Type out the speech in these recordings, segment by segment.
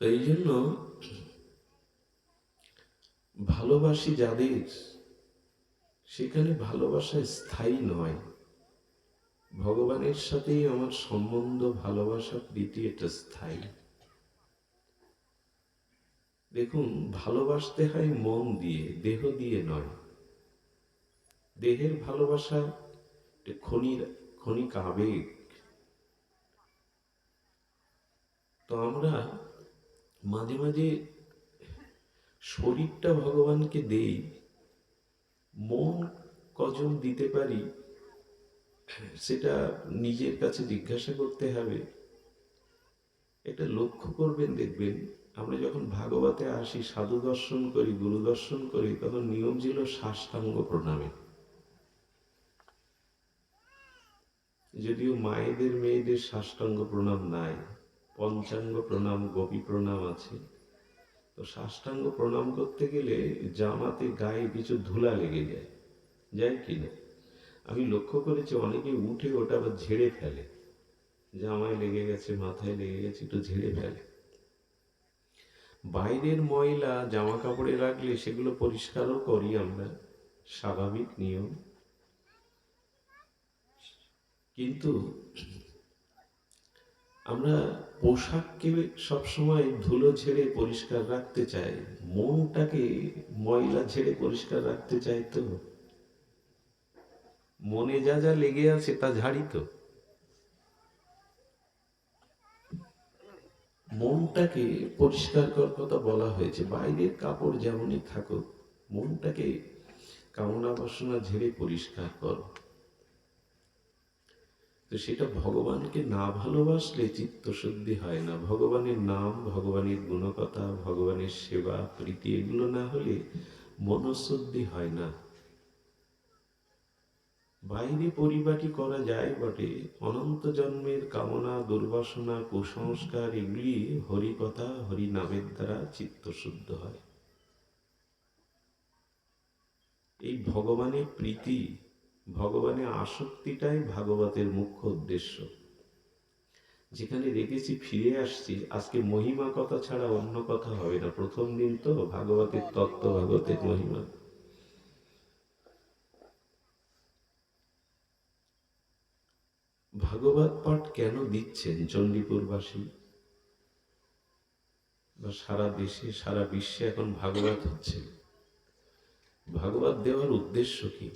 এই জন্য ভালোবাসি যাদের, সেখানে ভালোবাসা স্থায়ী নয়। ভগবানের সাথেই আমার সম্বন্ধ, ভালোবাসা প্রীতি এটা স্থায়ী। দেখুন, ভালোবাসতে হয় মন দিয়ে, দেহ দিয়ে নয়। দেহের ভালোবাসা ক্ষণিক ক্ষণিক আবেগ। তো আমরা মাঝে মাঝে শরীরটা ভগবানকে দেই, মন কজন দিতে পারি, সেটা নিজের কাছে জিজ্ঞাসা করতে হবে। এটা লক্ষ্য করবেন, দেখবেন আমরা যখন ভাগবতে আসি, সাধু দর্শন করি, গুরু দর্শন করি, তখন নিয়ম ছিল সাষ্টাঙ্গ প্রণামে। যদিও মায়েদের, মেয়েদের সাষ্টাঙ্গ প্রণাম নাই পঞ্চাঙ্গ প্রণাম, গোপী প্রণাম আছে। তো সাষ্টাঙ্গ প্রণাম করতে গেলে জামাতে গায়ে কিছু ধুলা লেগে যায়। যায় কি না? আমি লক্ষ্য করেছি অনেকে উঠে ওটা আবার ঝেড়ে ফেলে। জামায় লেগে গেছে, মাথায় লেগে গেছে, একটু ঝেড়ে ফেলে। বাইরের ময়লা জামা কাপড়ে রাখলে সেগুলো পরিষ্কারও করি আমরা। স্বাভাবিক নিয়ম। কিন্তু আমরা পোশাককে সবসময় ধুলো ঝেড়ে পরিষ্কার রাখতে চাই, মনটাকে ময়লা ঝেড়ে পরিষ্কার রাখতে চাই তো। মনে যা যা লেগে আছে তা ঝাড়ি তো। মনটাকে পরিষ্কার করার কথা বলা হয়েছে, বাইরের কাপড় যেমনই থাকুক, মনটাকে কামনা বাসনা ঝেড়ে পরিষ্কার করো। তো সেটা ভগবানকে না ভালোবাসলে চিত্তশুদ্ধি হয় না। ভগবানের নাম, ভগবানের গুণকথা ভগবানের সেবা, প্রীতি, এগুলো না হলে মনশুদ্ধি হয় না। বাইরে পরিপাটি করা যায় বটে। অনন্ত জন্মের কামনা, দুর্বাসনা, কুসংস্কার, এগুলি হরিকথা হরি নামের দ্বারা চিত্তশুদ্ধ হয়। এই ভগবানের প্রীতি ভগবানের আসক্তিটাই ভাগবতের মুখ্য উদ্দেশ্য। যেখানে দেখেছি ফিরে আসছি, আজকে মহিমা কথা ছাড়া অন্য কথা হবে না। প্রথম দিন তো ভাগবতের তত্ত্ব, ভাগবতের মহিমা। ভাগবত পাঠ কেন দিচ্ছেন চণ্ডীপুরবাসী? বা সারা দেশে, সারা বিশ্বে এখন ভাগবত হচ্ছে। ভাগবত দেওয়ার উদ্দেশ্য কি?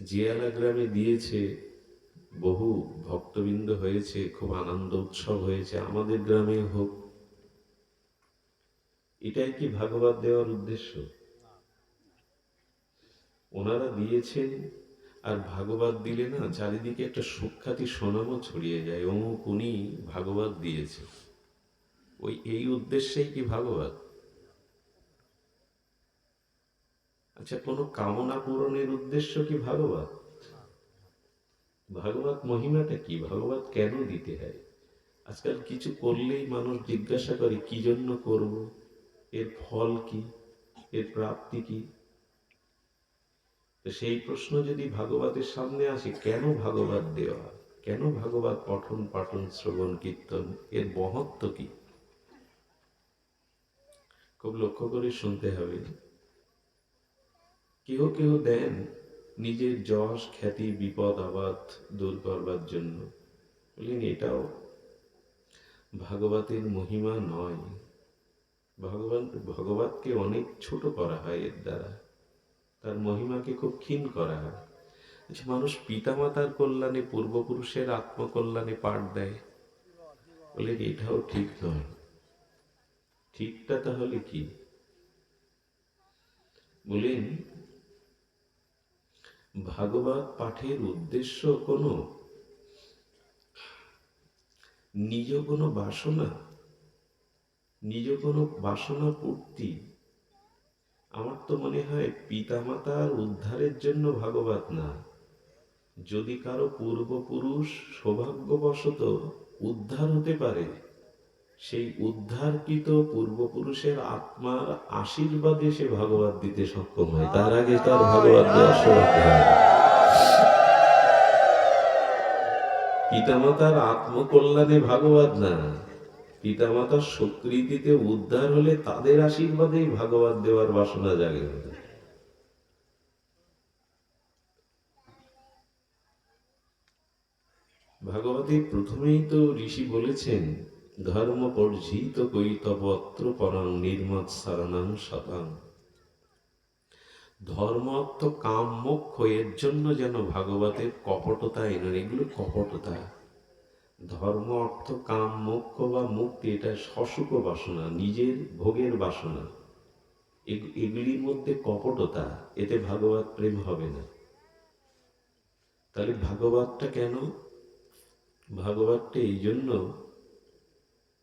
জিয়ালা গ্রামে দিয়েছে, বহু ভক্তবৃন্দ হয়েছে, খুব আনন্দ উৎসব হয়েছে, আমাদের গ্রামে হোক। এটাই কি ভাগবত দেওয়ার উদ্দেশ্য? ওনারা দিয়েছেন, আর ভাগবত দিলে না চারিদিকে একটা সুখ্যাতি সোনামও ছড়িয়ে যায়, অমুক উনি ভাগবত দিয়েছে ওই, এই উদ্দেশ্যেই কি ভাগবত? আচ্ছা কোনো কামনা পূরণের উদ্দেশ্য কি ভাগবত? ভাগবত মহিমাটা কি? ভাগবত কেন দিতে হয়? আজকাল কিছু করলেই মানুষ জিজ্ঞাসা করে, কি জন্য করব? এর ফল কি? এর প্রাপ্তি কি? তো সেই প্রশ্ন যদি ভাগবতের সামনে আসে, কেন ভাগবত দেওয়া? কেন ভাগবত পঠন পাঠন, শ্রবণ কীর্তন? এর মহত্ব কি? খুব লক্ষ্য করে শুনতে হবে। কেহ কেহ দেন নিজের যশ খ্যাতি বিপদ আবাদ দূর করবার জন্য। বললেন এটাও ভাগবতের মহিমা নয়। ভগবান ভগবতকে অনেক ছোট করা হয় এর দ্বারা। তার মহিমাকে খুব ক্ষীণ করা হয়। আচ্ছা, মানুষ পিতামাতার কল্যাণে পূর্বপুরুষের আত্মকল্যাণে পাঠ দেয়। বললেন এটাও ঠিক নয়। ঠিকটা তাহলে কি? বলেন ভাগবত পাঠের উদ্দেশ্য কোনো? নিজ কোনো বাসনা? নিজ কোনো বাসনা পূর্তি? আমার তো মনে হয় পিতামাতার উদ্ধারের জন্য ভাগবত না। যদি কারও পূর্বপুরুষ সৌভাগ্যবশত উদ্ধার হতে পারে সেই উদ্ধারকৃত পূর্বপুরুষের আত্মার আশীর্বাদে সে ভাগবত দিতে সক্ষম হয়। তার আগে তার ভাগবত পিতামাতার আত্মকল্যাণে ভাগবত না। পিতামাতার স্বীকৃতিতে উদ্ধার হলে তাদের আশীর্বাদেই ভাগবত দেওয়ার বাসনা জাগে। ভাগবতে প্রথমেই তো ঋষি বলেছেন ধর্ম পর্জিত কৈতবত্র পরং নির্মৎ সারণাং শতাং ধর্ম অর্থ কাম মোক্ষ এর জন্য যেন ভাগবতের কপটতা এনে, এগুলো কপটতা। ধর্ম অর্থ কাম মোক্ষ বা মুক্তি, এটা সসুখ বাসনা, নিজের ভোগের বাসনা। এগুলির মধ্যে কপটতা, এতে ভাগবত প্রেম হবে না। তাহলে ভাগবতটা কেন? ভাগবতটা এই জন্য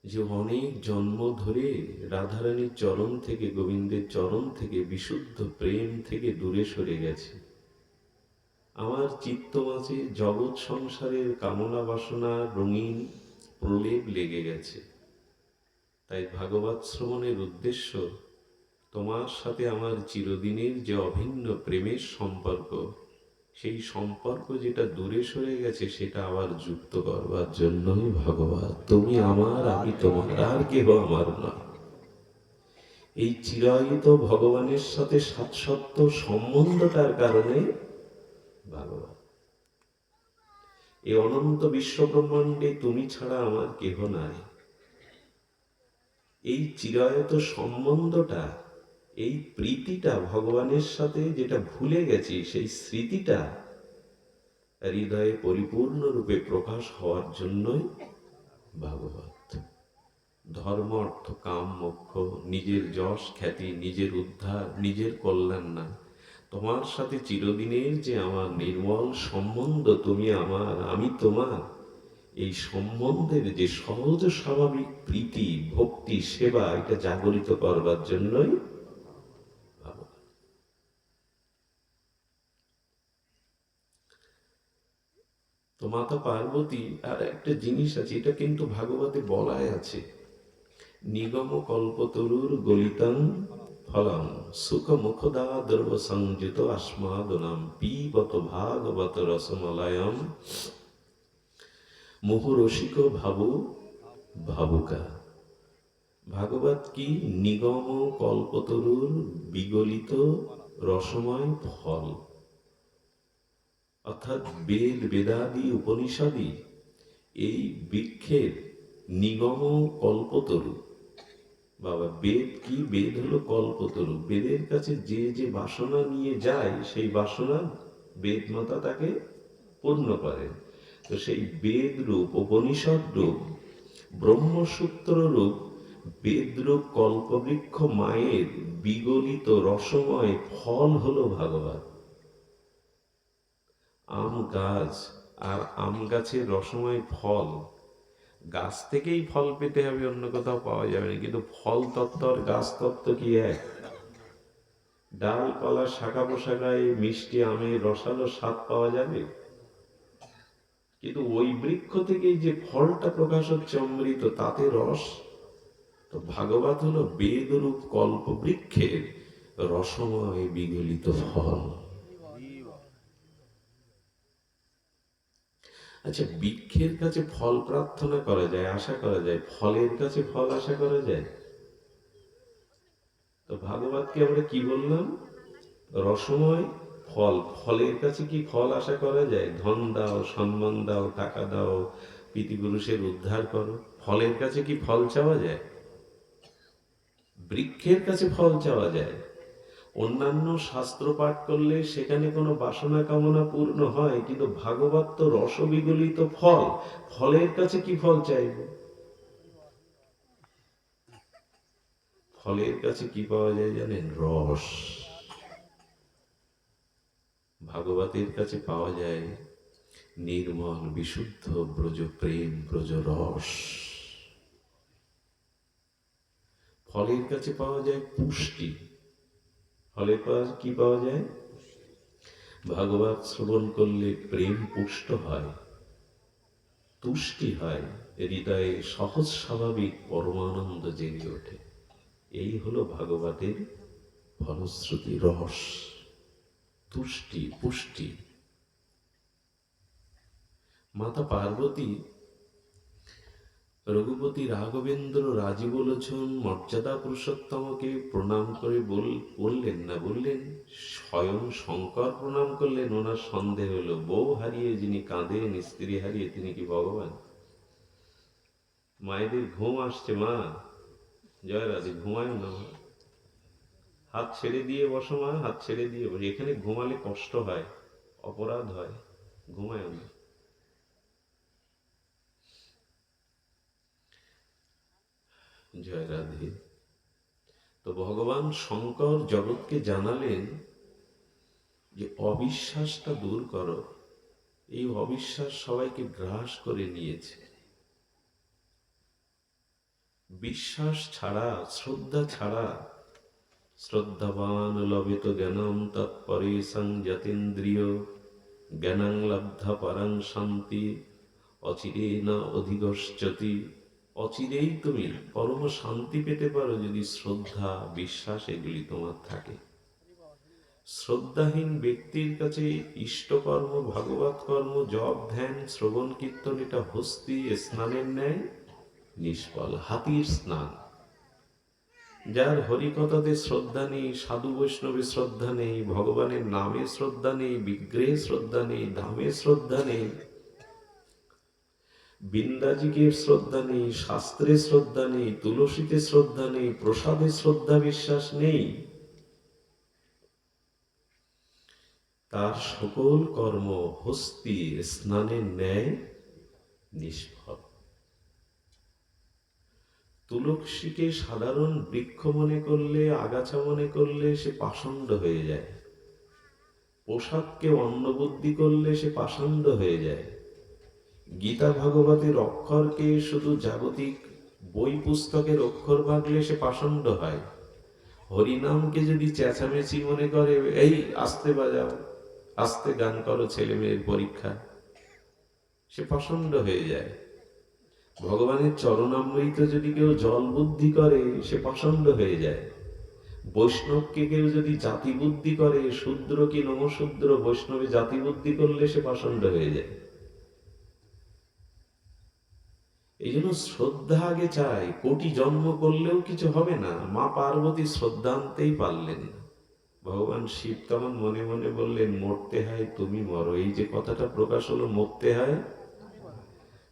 যে অনেক জন্ম ধরে রাধারানীর চরণ থেকে, গোবিন্দের চরণ থেকে, বিশুদ্ধ প্রেম থেকে দূরে সরে গেছে। আমার চিত্ত মাঝে জগৎ সংসারের কামনা বাসনা রঙিন প্রলেপ লেগে গেছে। তাই ভাগবত শ্রবণের উদ্দেশ্য, তোমার সাথে আমার চিরদিনের যে অভিন্ন প্রেমের সম্পর্ক সেই সম্পর্ক যেটা দূরে সরে গেছে, সেটা আবার যুক্ত করবার জন্যই ভগবান। তুমি আমার, আমি তোমার, আর কেহ আমার না এই চিরায়িত ভগবানের সাথে সাতসত্য সম্বন্ধটার কারণে ভগবান। এই অনন্ত বিশ্বব্রহ্মাণ্ডে তুমি ছাড়া আমার কেহ নাই। এই চিরায়ত সম্বন্ধটা এই প্রীতিটা ভগবানের সাথে যেটা ভুলে গেছি, সেই স্মৃতিটা হৃদয়ে পরিপূর্ণরূপে প্রকাশ হওয়ার জন্যই ভাগবত। ধর্ম, অর্থ, কাম, মোক্ষ, নিজের যশ, খ্যাতি, নিজের উদ্ধার, নিজের কল্যাণ না। তোমার সাথে চিরদিনের যে আমার নির্মল সম্বন্ধ, তুমি আমার, আমি তোমার, এই সম্বন্ধের যে সহজ স্বাভাবিক প্রীতি, ভক্তি, সেবা, এটা জাগরিত করবার জন্যই মাতা পার্বতী আর একটা জিনিস আছে, এটা কিন্তু ভাগবতে বলাই আছে। নিগম কল্পতরুর গলিতাং ফলং সুখ মুখদা দ্রব সংযুত আস্মাদনাম পিবত ভাগবত রসমলয়ম মুহুরসিক ভাবু ভাবুকা। ভাগবত কি? নিগম কল্পতরুর বিগলিত রসময় ফল। অর্থাৎ বেদ, বেদাদি উপনিষদই এই বৃক্ষের নিগম কল্পতরু। বাবা, বেদ কি? বেদ হলো কল্পতরু। বেদের কাছে যে যে বাসনা নিয়ে যায়, সেই বাসনা বেদ মাতা তাকে পূর্ণ করেন তো সেই বেদ রূপ, উপনিষদ রূপ, ব্রহ্মসূত্র রূপ বেদরূপ কল্পবৃক্ষ মায়ের বিগলিত রসময় ফল হলো ভাগবত। আম গাছ, আর আম গাছের রসময় ফল। গাছ থেকেই ফল পেতে হবে, অন্য কোথাও পাওয়া যাবে না। কিন্তু ফল তত্ত্ব আর গাছ তত্ত্ব কি এক? ডালপালা, শাখা পোশাকায় মিষ্টি আমের রসালো স্বাদ পাওয়া যাবে? কিন্তু ওই বৃক্ষ থেকেই যে ফলটা প্রকাশ হচ্ছে অমৃত, তাতে রস? তো ভাগবত হলো বেদরূপ কল্প বৃক্ষের রসময় বিগলিত ফল। আচ্ছা বৃক্ষের কাছে ফল প্রার্থনা করা যায়, আশা করা যায়? ফলের কাছে ফল আশা করা যায়? তো ভাগবতকে আমরা কি বললাম? রসময় ফল, ফলের কাছে কি ফল আশা করা যায়? ধন দাও, সম্মান দাও, টাকা দাও পিতৃপুরুষের উদ্ধার করো। ফলের কাছে কি ফল চাওয়া যায়? বৃক্ষের কাছে ফল চাওয়া যায়। অন্যান্য শাস্ত্র পাঠ করলে সেখানে কোনো বাসনা কামনা পূর্ণ হয়, কিন্তু ভাগবত তো রসবিগলিত ফল। ফলের কাছে কি ফল চাইব? ফলের কাছে কি পাওয়া যায় জানেন? রস। ভাগবতের কাছে পাওয়া যায় নির্মল, বিশুদ্ধ, ব্রজ প্রেম, ব্রজ রস। ফলের কাছে পাওয়া যায় পুষ্টি। পাওয়া কি পাওয়া যায়? ভাগবত শ্রবণ করলে প্রেম পুষ্ট হয়, তুষ্টি হয়, হৃদয়ে সহজ স্বাভাবিক পরমানন্দ জেগে ওঠে। এই হলো ভাগবতের ফলশ্রুতি রস তুষ্টি, পুষ্টি। মাতা পার্বতী রঘুপতি রাঘবেন্দ্র রাজীবলোচন মর্যাদা পুরুষোত্তমকে প্রণাম করে বল, বললেন না, বললেন, স্বয়ং শঙ্কর প্রণাম করলেন, ওনার সন্দেহ হলো, বউ হারিয়ে যিনি কাঁদেন, স্ত্রী হারিয়ে তিনি কি ভগবান? মায়েদের ঘুম আসছে, মা। জয় রাধে, ঘুমায় না হাত ছেড়ে দিয়ে বসো, মা, হাত ছেড়ে দিয়ে বসো। এখানে ঘুমালে কষ্ট হয়, অপরাধ হয়, ঘুমায় না। জয় রাধে। তো ভগবান শঙ্কর জগৎকে জানালেন যে, অবিশ্বাসটা দূর করো। এই অবিশ্বাস সবাইকে গ্রাস করে নিয়েছে। বিশ্বাস ছাড়া, শ্রদ্ধা ছাড়া শ্রদ্ধাবান লবিত জ্ঞানম তৎপরে সংযতেন্দ্রিয় জ্ঞানাং লব্ধা পরাং শান্তি অচিরে না অধিগশ্চতি অচিরেই তুমি পরম শান্তি পেতে পারো যদি শ্রদ্ধা, বিশ্বাস এগুলি তোমার থাকে। শ্রদ্ধাহীন ব্যক্তির কাছে ইষ্টকর্ম, ভাগবত কর্ম, জপ, ধ্যান, শ্রবণ, কীর্তন, এটা হস্তি, স্নানের ন্যায়, নিষ্ফল, হাতির স্নান। যার হরিকথাতে শ্রদ্ধা নেই, সাধু বৈষ্ণবে শ্রদ্ধা নেই, ভগবানের নামে শ্রদ্ধা নেই, বিগ্রহে শ্রদ্ধা নেই, ধামে শ্রদ্ধা নেই বিন্দাজিকে শ্রদ্ধা নেই, শাস্ত্রে শ্রদ্ধা নেই, তুলসীতে শ্রদ্ধা নেই, প্রসাদে শ্রদ্ধা বিশ্বাস নেই। তার সকল কর্ম হস্তি স্নানের ন্যায় নিষ্ফল। তুলসীকে সাধারণ বৃক্ষ মনে করলে, আগাছা মনে করলে সে পাষণ্ড হয়ে যায়। পোশাককে অন্নবুদ্ধি করলে সে পাষণ্ড হয়ে যায়। গীতা ভাগবতের অক্ষরকে শুধু জাগতিক বই পুস্তকের অক্ষর ভাগলে সে পাষণ্ড হয়। হরিনামকে যদি চেঁচামেচি মনে করে, এই, আস্তে বাজাও, আস্তে গান করো ছেলে মেয়ের পরীক্ষা। সে পাষণ্ড হয়ে যায়। ভগবানের চরণামৃত যদি কেউ জল বুদ্ধি করে, সে পাষণ্ড হয়ে যায়। বৈষ্ণবকে কেউ যদি জাতি বুদ্ধি করে, শূদ্র কি নমশূদ্র বৈষ্ণবে জাতি বুদ্ধি করলে সে পাষণ্ড হয়ে যায়। এই জন্য শ্রদ্ধা আগে চাই। কোটি জন্ম করলেও কিছু হবে না। মা পার্বতী শ্রদ্ধা আনতেই পারলেন ভগবান শিব তখন মনে মনে বললেন, মরতে হয়, তুমি মরো। এই যে কথাটা প্রকাশ হলো, মরতে হয়?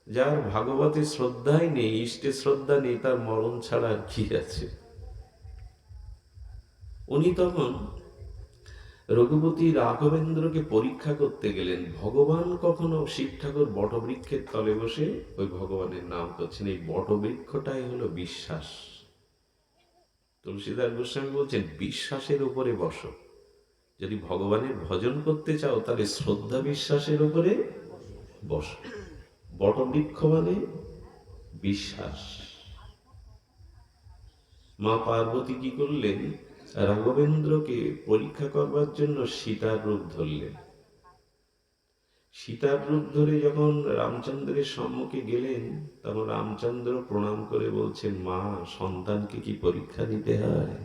যার ভাগবতে শ্রদ্ধাই নেই, ইষ্টে শ্রদ্ধা নেই, তার মরণ ছাড়া আর কি আছে? উনি তখন রঘুপতি রাঘবেন্দ্রকে পরীক্ষা করতে গেলেন, ভগবান কখনো শিব ঠাকুর বটবৃক্ষের তলে বসে ওই ভগবানের নাম করছেন। এই বটবৃক্ষটাই হলো বিশ্বাস। তুলসীদাস গোস্বামী বলছেন, বিশ্বাসের উপরে বসো। যদি ভগবানের ভজন করতে চাও, তাহলে শ্রদ্ধা বিশ্বাসের উপরে বসো। বটবৃক্ষ মানে বিশ্বাস। মা পার্বতী কি করলেন রাঘবেন্দ্রকে পরীক্ষা করবার জন্য সীতার রূপ ধরলেন। সীতার রূপ ধরে যখন রামচন্দ্রের সম্মুখে গেলেন, তখন রামচন্দ্র প্রণাম করে বলছেন, মা, সন্তানকে কি পরীক্ষা দিতে হয়?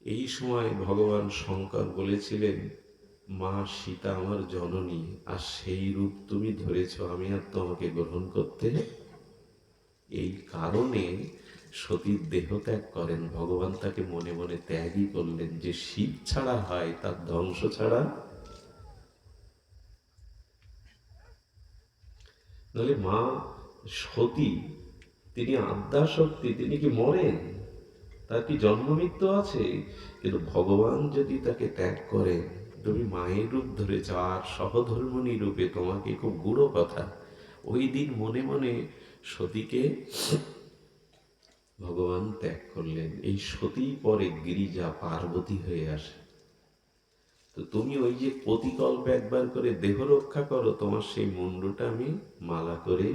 এই সময় ভগবান শঙ্কর বলেছিলেন, মা, সীতা আমার জননী, আর সেই রূপ তুমি ধরেছ, আমি আর তোমাকে গ্রহণ করতে এই কারণে সতীর দেহ ত্যাগ করেন, ভগবান তাকে মনে মনে ত্যাগই করলেন যে শিব ছাড়া হয়, তার ধ্বংস ছাড়া। নাহলে মা সতী, তিনি আদ্যা শক্তি তিনি কি মরেন? তার কি জন্ম মৃত্যু আছে? কিন্তু ভগবান যদি তাকে ত্যাগ করেন, তুমি মায়ের রূপ ধরেছ আর সহধর্মণী রূপে তোমাকে খুব গুড়ো কথা। ওই দিন মনে মনে সতীকে ভগবান ত্যাগ করলেন। এই সতী পরে গিরিজা পার্বতী হয়ে আসে। তো তুমি ওই যে প্রতিকল্প একবার করে দেহ রক্ষা করো, তোমার সেই মুন্ডটা আমি মালা করে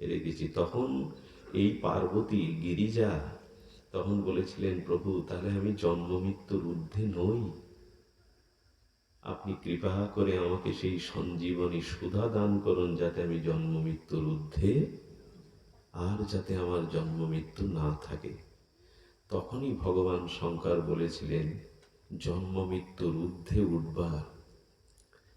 রেখেছি তখন এই পার্বতী গিরিজা তখন বলেছিলেন, প্রভু, তাহলে আমি জন্ম মৃত্যুর ঊর্ধ্বে নই। আপনি কৃপা করে আমাকে সেই সঞ্জীবনী সুধা দান করুন, যাতে আমি জন্ম মৃত্যুর ঊর্ধ্বে আর যাতে আমার জন্ম মৃত্যু না থাকে। তখনই ভগবান শঙ্কর বলেছিলেন, জন্ম মৃত্যুর ঊর্ধ্বে উঠবার।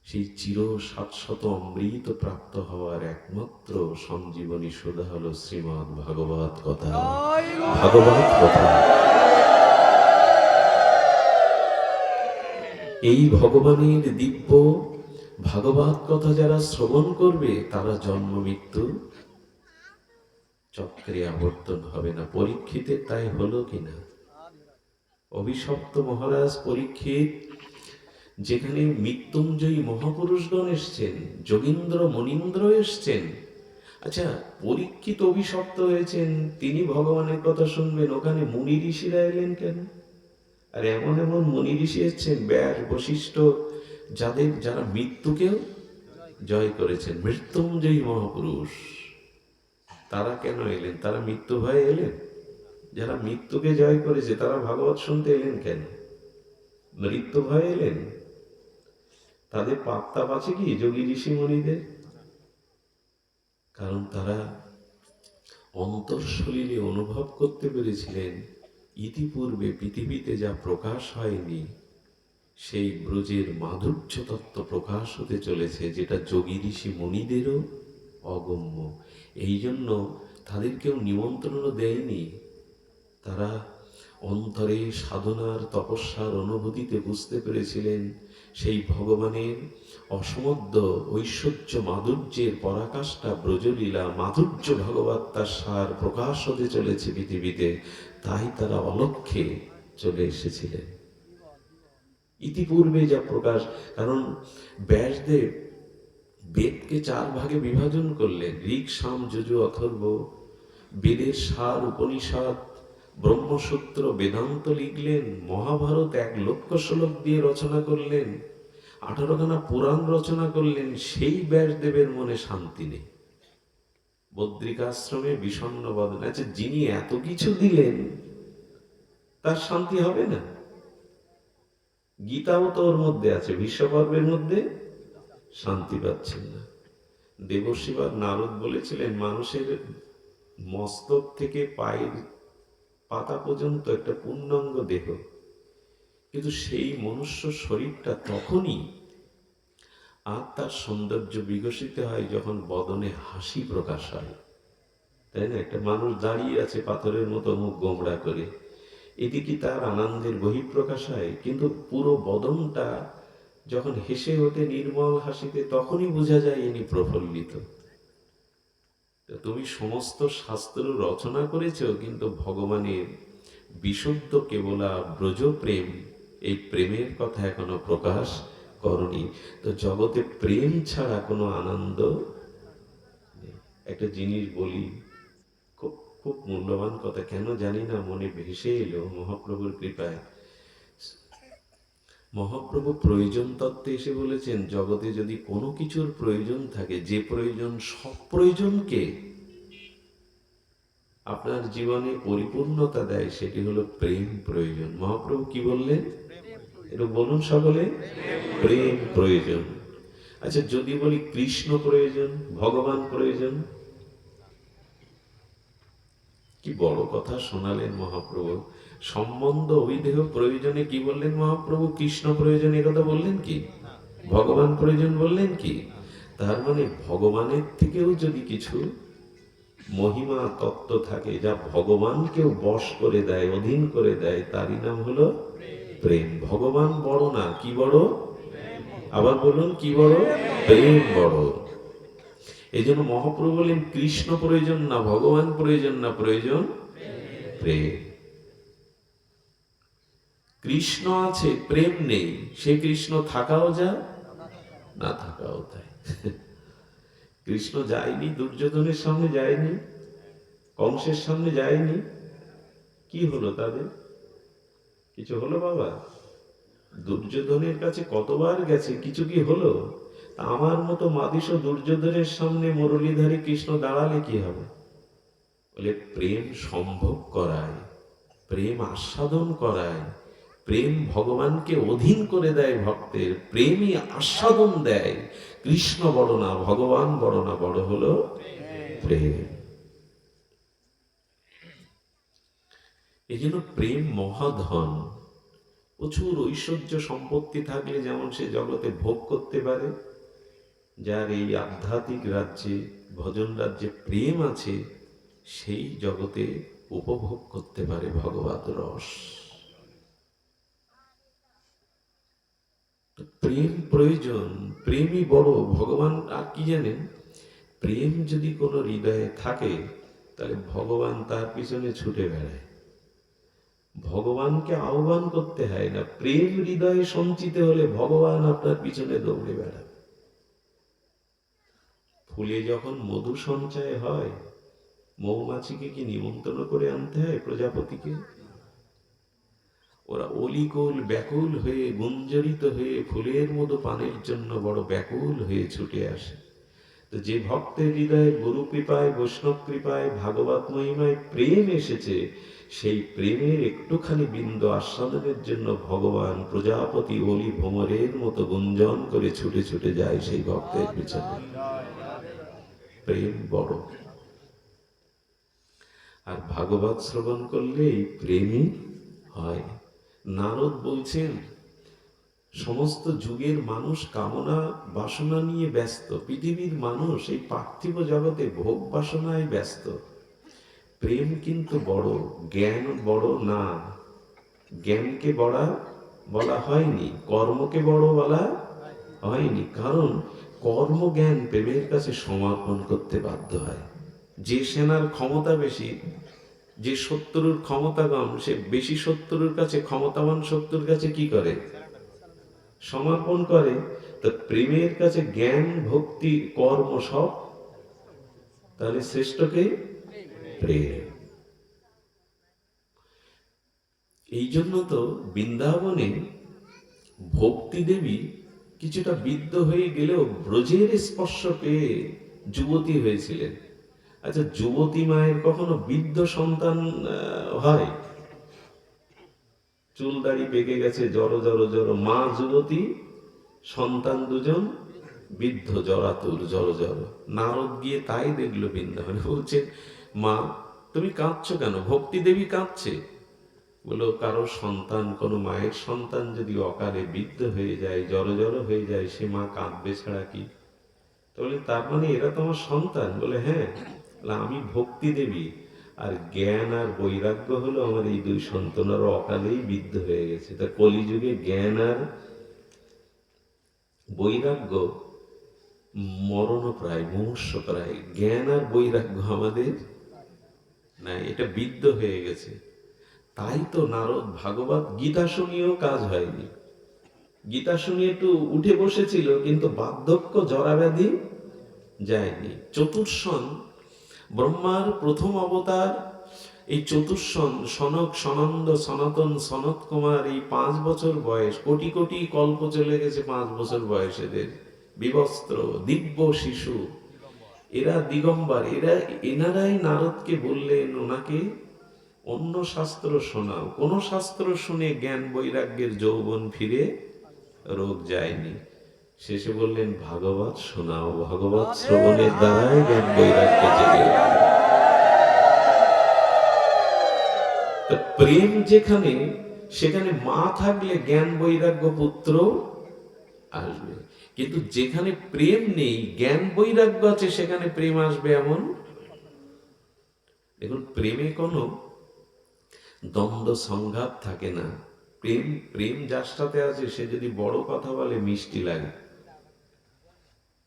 সেই চির শাশ্বত অমৃত প্রাপ্ত হওয়ার একমাত্র সঞ্জীবনী সুধা হল শ্রীমৎ ভাগবত কথা ভাগবত কথা এই ভগবানের দিব্য ভাগবত কথা যারা শ্রবণ করবে, তারা জন্ম মৃত্যু চক্রে আবর্তন হবে না। পরীক্ষিতে তাই হলো কিনা? অভিশপ্ত মহারাজ পরীক্ষিত, যেখানে মৃত্যুঞ্জয়ী মহাপুরুষগণ এসছেন, যোগীন্দ্র মনীন্দ্র এসছেন। আচ্ছা পরীক্ষিত অভিশপ্ত হয়েছেন, তিনি ভগবানের কথা শুনবেন, ওখানে মুনি ঋষিরা এলেন কেন? আর এমন এমন মুনি ঋষি এসছেন, ব্যাস বশিষ্ঠ, যাদের, যারা মৃত্যুকেও জয় করেছেন, মৃত্যুঞ্জয়ী মহাপুরুষ। তারা কেন এলেন? তারা মৃত্যু ভয়ে এলেন? যারা মৃত্যুকে জয় করেছে, তারা ভাগবত শুনতে এলেন কেন? মৃত্যু ভয়ে এলেন? তাদের পাত্তা আছে কি যোগী ঋষি মুনিদের কারণ তারা অন্তঃসলিলে অনুভব করতে পেরেছিলেন, ইতিপূর্বে পৃথিবীতে যা প্রকাশ হয়নি, সেই ব্রজের মাধুর্য তত্ত্ব প্রকাশ হতে চলেছে, যেটা যোগী ঋষি মুনিদেরও অগম্য। এই জন্য তাদের কেউ নিমন্ত্রণও দেয়নি। তারা অন্তরে সাধনার তপস্যার অনুভূতিতে বুঝতে পেরেছিলেন, সেই ভগবানের অসমদ্য ঐশ্বর্য মাধুর্যের পরাকাষ্ঠা ব্রজলীলা মাধুর্য ভগবত্তার সার প্রকাশ হতে চলেছে পৃথিবীতে, তাই তারা অলক্ষ্যে চলে এসেছিলেন। ইতিপূর্বে যা প্রকাশ, কারণ ব্যাসদেব বেদকে চার ভাগে বিভাজন করলেন ঋক সাম যজু অথর্ব, বেদের সার উপনিষদ, ব্রহ্মসূত্র বেদান্ত লিখলেন, মহাভারত এক লক্ষ শ্লোক দিয়ে রচনা করলেন, আঠারোখানা পুরাণ রচনা করলেন, সেই ব্যাসদেবের মনে শান্তি নেই। বদ্রিকাশ্রমে বিষণ্ণ বদন আচ্ছা যিনি এত কিছু দিলেন, তার শান্তি হবে না? গীতাও তো ওর মধ্যে আছে, বিশ্বপর্বের মধ্যে শান্তি পাচ্ছেন না। দেবর্ষী বা নারদ বলেছিলেন, মানুষের মস্তক থেকে পায়ের পাতা পর্যন্ত একটা পূর্ণাঙ্গ দেহ। কিন্তু সেই মনুষ্য শরীরটা তখনই আত্মার সৌন্দর্য বিকশিত হয় যখন বদনে হাসি প্রকাশ হয়। তাই না? একটা মানুষ দাঁড়িয়ে আছে পাথরের মতো মুখ গোমড়া করে। এটি কি তার আনন্দের বহিঃপ্রকাশ হয়? কিন্তু পুরো বদনটা যখন হেসে ওঠে নির্মল হাসিতে, তখনই বোঝা যায় ইনি প্রফুল্লিত। তুমি সমস্ত শাস্ত্র রচনা করেছ, কিন্তু ভগবানের বিশুদ্ধ কেবলা ব্রজ প্রেম এই প্রেমের কথা এখনও প্রকাশ করনি। তো জগতে প্রেম ছাড়া কোনো আনন্দ একটা জিনিস বলি, খুব খুব মূল্যবান কথা, কেন জানি না, মনে ভেসে এলো, মহাপ্রভুর কৃপায়। মহাপ্রভু প্রয়োজন তত্ত্বে এসে বলেছেন, জগতে যদি কোনো কিছুর প্রয়োজন থাকে, যে প্রয়োজন সব প্রয়োজনকে আপনার জীবনে পরিপূর্ণতা দেয়, সেটি হলো প্রেম প্রয়োজন। মহাপ্রভু কি বললেন? একটু বলুন সকলে। প্রেম প্রয়োজন। আচ্ছা যদি বলি কৃষ্ণ প্রয়োজন, ভগবান প্রয়োজন কি বড় কথা শোনালেন মহাপ্রভু? সম্বন্ধ অভিদেহ প্রয়োজনে কি বললেন মহাপ্রভু? কৃষ্ণ প্রয়োজন কথা বললেন কি? ভগবান প্রয়োজন বললেন কি? তার মানে ভগবানের থেকেও যদি কিছু মহিমা তত্ত্ব থাকে, যা ভগবানকেও বশ করে দেয়, অধীন করে দেয়, তারই নাম হলো প্রেম। ভগবান বড় না, কি বড়? আবার বলুন, কি বড়? প্রেম বড়। এই জন্য মহাপ্রভু বলেন, কৃষ্ণ প্রয়োজন না, ভগবান প্রয়োজন না, প্রয়োজন প্রেম। কৃষ্ণ আছে, প্রেম নেই, সে কৃষ্ণ থাকাও যা, না থাকাও তাই। কৃষ্ণ যায়নি, দুর্যোধনের সামনে যায়নি কংসের সামনে যায়নি, কি হলো তাদের? কিছু হলো বাবা? দুর্যোধনের কাছে কতবার গেছে, কিছু কি হলো? আমার মতো মাদিস দুর্যোধনের সামনে মুরলীধারী কৃষ্ণ দাঁড়ালে কি হবে? বলে, প্রেম সম্ভব করায়, প্রেম আস্বাদন করায়, প্রেম ভগবানকে অধীন করে দেয় ভক্তের, প্রেমই আস্বাদন দেয়। কৃষ্ণ বড় না, ভগবান বড় না, বড় হলো প্রেম। এই জন্য প্রেম মহাধন। প্রচুর ঐশ্বর্য সম্পত্তি থাকলে যেমন সে জগতে ভোগ করতে পারে যার এই আধ্যাত্মিক রাজ্যে, ভজন রাজ্যে প্রেম আছে, সেই জগতে উপভোগ করতে পারে ভগবত রস। প্রেম প্রয়োজন, প্রেমই বড়। ভগবান, আর কি জানেন? প্রেম যদি কোনো হৃদয়ে থাকে, তাহলে ভগবান তার পিছনে ছুটে বেড়ায়। ভগবানকে আহ্বান করতে হয় না। প্রেম হৃদয়ে সঞ্চিত হলে ভগবান আপনার পিছনে দৌড়ে বেড়ায়। ফুলে যখন মধু সঞ্চয় হয়, মৌমাছিকে কি নিমন্ত্রণ করে আনতে হয় প্রজাপতিকে? ওরা অলিকুল ব্যাকুল হয়ে গুঞ্জরিত হয়ে ফুলের মতো পানের জন্য বড় ব্যাকুল হয়ে ছুটে আসে। তো যে ভক্তের হৃদয়ে গুরু কৃপায়, বৈষ্ণব কৃপায়, ভাগবত মহিমায় প্রেম এসেছে, সেই প্রেমের একটুখানি বিন্দু আস্বাদনের জন্য ভগবান প্রজাপতি অলি ভোমরের মতো গুঞ্জন করে ছুটে ছুটে যায় সেই ভক্তের পিছনে। প্রেম বড়। আর ভাগবত শ্রবণ করলে এই প্রেমই হয়। নারদ বলছেন, সমস্ত যুগের মানুষ কামনা, বাসনা নিয়ে ব্যস্ত। পৃথিবীর মানুষ এই পার্থিব জগতে ভোগ বাসনায় ব্যস্ত। প্রেম কিন্তু বড়, জ্ঞান বড় না। জ্ঞানকে বড়া বলা হয়নি, কর্মকে বড় বলা হয়নি। কারণ কর্মজ্ঞান প্রেমের কাছে সমর্পণ করতে বাধ্য হয়। যে সেনার ক্ষমতা বেশি, যে শত্রুর ক্ষমতা কম, সে বেশি শত্রুর কাছে, ক্ষমতাবান শত্রুর কাছে কি করে? সমর্পণ করে। তো প্রেমের কাছে জ্ঞান, ভক্তি, কর্ম সব, তাহলে শ্রেষ্ঠকে প্রেম। এই জন্য তো বৃন্দাবনে ভক্তি দেবী কিছুটা বিদ্ধ হয়ে গেলেও ব্রজের স্পর্শ পেয়ে যুবতী হয়েছিলেন। আচ্ছা যুবতী মায়ের কখনো বৃদ্ধ সন্তান হয়? চুল দাড়ি পেকে গেছে, জড়ো জড়ো জড়ো। মা যুবতী, সন্তান দুজন, বৃদ্ধ জরাতুর জড়ো জড়ো। নারদ গিয়ে তাই দেখল বৃন্দাবনে, বলছে, মা, তুমি কাঁদছো কেন? ভক্তি দেবী কাঁদছে? বলো, কারও সন্তান, কোনো মায়ের সন্তান যদি অকালে বৃদ্ধ হয়ে যায় জড়ো জড়ো হয়ে যায়, সে মা কাঁদবে ছাড়া কি? তো বলে তার মানে এরা তোমার সন্তান। বলে হ্যাঁ আমি ভক্তি দেবী। আর জ্ঞান আর বৈরাগ্য হলো আমার এই দুই সন্তানের অকালেই বৃদ্ধ হয়ে গেছে। তা কলিযুগে জ্ঞান আর বৈরাগ্য মরণ প্রায় মনুষ্য প্রায়। জ্ঞান আর বৈরাগ্য আমাদের না এটা বৃদ্ধ হয়ে গেছে। তাই তো নারদ ভাগবত গীতা শুনিয়েও কাজ হয়নি। গীতা শুনিয়ে একটু উঠে বসেছিল, কিন্তু বার্ধক্য জরাব্যাধি যায়নি। চতুর্শন ব্রহ্মার প্রথম অবতার, এই চতুর্শন সনক, সনন্দ, সনাতন সনত কুমার, এই পাঁচ বছর বয়স, কোটি কোটি কল্প চলে গেছে পাঁচ বছর বয়সেদের। বিবস্ত্র, দিব্য শিশু। এরা দিগম্বর, এরা, এনারাই নারদকে বললেন, ওনাকে অন্য শাস্ত্র শোনাও। কোন শাস্ত্র শুনে জ্ঞান বৈরাগ্যের যৌবন ফিরে রোগ যায়নি। শেষে বললেন, ভাগবত শোনাও, ভাগবত শ্রবণের দ্বারাই জ্ঞান বৈরাগ্য জেগে প্রেম যেখানে, সেখানে মা থাকলে জ্ঞান বৈরাগ্য পুত্র আসবে। কিন্তু যেখানে প্রেম নেই, জ্ঞান বৈরাগ্য আছে, সেখানে প্রেম আসবে এমন? দেখুন, প্রেমে কোনো দ্বন্দ্ব সংঘাত থাকে না। প্রেম প্রেম যার সাথে আছে, সে যদি বড় কথা বলে, মিষ্টি লাগে।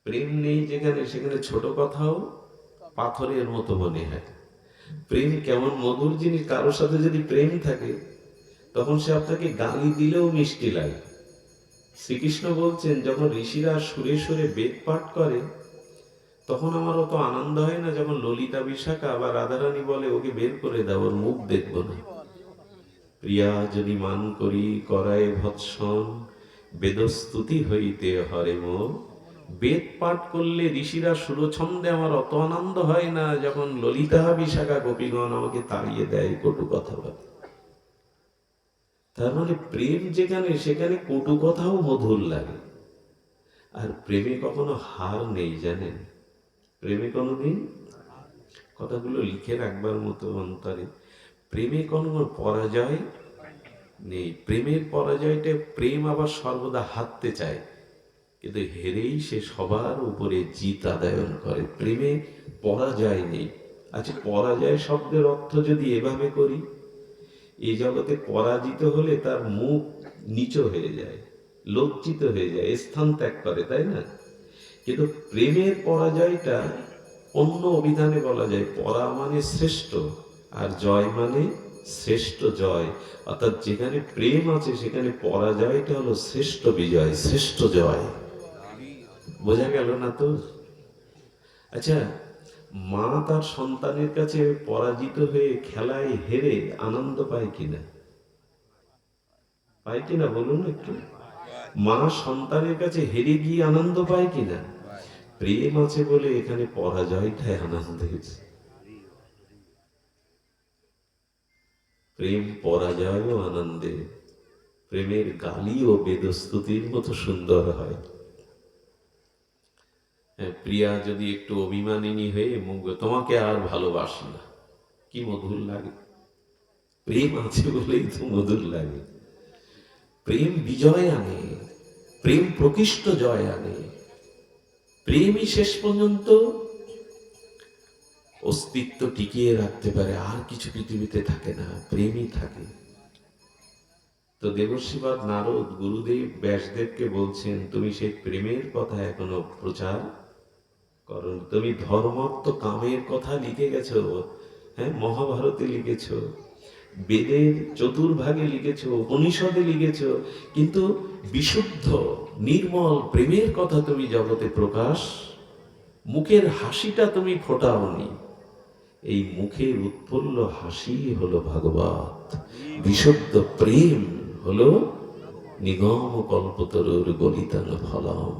প্রেম নেই যেখানে, সেখানে ছোট কথাও পাথরের মতো মনে হয়। প্রেম কেমন মধুর জিনিস, কারোর সাথে যদি প্রেম থাকে, তখন সে আপনাকে গালি দিলেও মিষ্টি লাগে। শ্রীকৃষ্ণ বলছেন, যখন ঋষিরা সুরে সুরে বেদ পাঠ করে, তখন আমার অত আনন্দ হয় না যখন ললিতা বিশাখা বা রাধারানী বলে, ওকে বের করে দাও, ওর মুখ দেখব না প্রিয়া যদি মান করি করায় ভৎসন, বেদস্তুতি হইতে হরে মো বেদ পাঠ করলে ঋষিরা সুরছন্দে আমার অত আনন্দ হয় না, যখন ললিতা বিশাখা গোপীগণ আমাকে তাড়িয়ে দেয় কটু কথা বলে। তার মানে প্রেম যেখানে, সেখানে কটু কথাও মধুর লাগে। আর প্রেমে কখনো হার নেই, জানেন? প্রেমে কোনোদিন? কথাগুলো লিখে রাখবার মতো অন্তরে প্রেমে কোনো পরাজয় নেই। প্রেমের পরাজয়টা প্রেম আবার সর্বদা হারতে চায়। কিন্তু হেরেই সে সবার উপরে জিত আদায়ন করে। প্রেমে পরাজয় নেই। আচ্ছা পরাজয় শব্দের অর্থ যদি এভাবে করি এই জগতে পরাজিত হলে তার মুখ নিচু হয়ে যায়, লজ্জিত হয়ে যায়, স্থান ত্যাগ করে, তাই না? কিন্তু প্রেমের পরাজয়টা অন্য অভিধানে বলা যায়, পরা মানে শ্রেষ্ঠ। আর জয় মানে শ্রেষ্ঠ জয়। অর্থাৎ যেখানে প্রেম আছে, সেখানে পরাজয়টা হলো শ্রেষ্ঠ বিজয়, শ্রেষ্ঠ জয়। বোঝা গেল না তো? আচ্ছা মা তার সন্তানের কাছে পরাজিত হয়ে খেলায় হেরে আনন্দ পায় কিনা? পায় কিনা বলুন একটু? মা সন্তানের কাছে হেরে গিয়ে আনন্দ পায় কিনা? প্রেম আছে বলে এখানে পরাজয়টাই আনন্দের। প্রেম পরাজয় ও আনন্দে। প্রেমের গালি ও বেদস্তুতির মতো সুন্দর হয়। হ্যাঁ, প্রিয়া যদি একটু অভিমানিনী হয়ে তোমাকে আর ভালোবাসি না। কি মধুর লাগে। প্রেম আছে বলেই তো মধুর লাগে। প্রেম বিজয় আনে প্রেম প্রকৃষ্ট জয় আনে। প্রেমই শেষ পর্যন্ত অস্তিত্ব টিকিয়ে রাখতে পারে, আর কিছু পৃথিবীতে থাকে না, প্রেমই থাকে। তো দেবর্ষিবাদ নারদ, গুরুদেব, ব্যাসদেবকে বলছেন, তুমি সেই প্রেমের কথা এখনও প্রচার করো তুমি ধর্মাত্ম কামের কথা লিখে গেছো হ্যাঁ মহাভারতে লিখেছো, বেদের চতুর্ভাগে লিখেছ, উপনিষদে লিখেছ, কিন্তু বিশুদ্ধ, নির্মল প্রেমের কথা তুমি জগতে প্রকাশ, মুখের হাসিটা তুমি ফোটাওনি। এই মুখের উৎপল্ল হাসি হলো ভাগবত। বিশুদ্ধ প্রেম হলো নিগম কল্পতরুর গণিতার ফলম।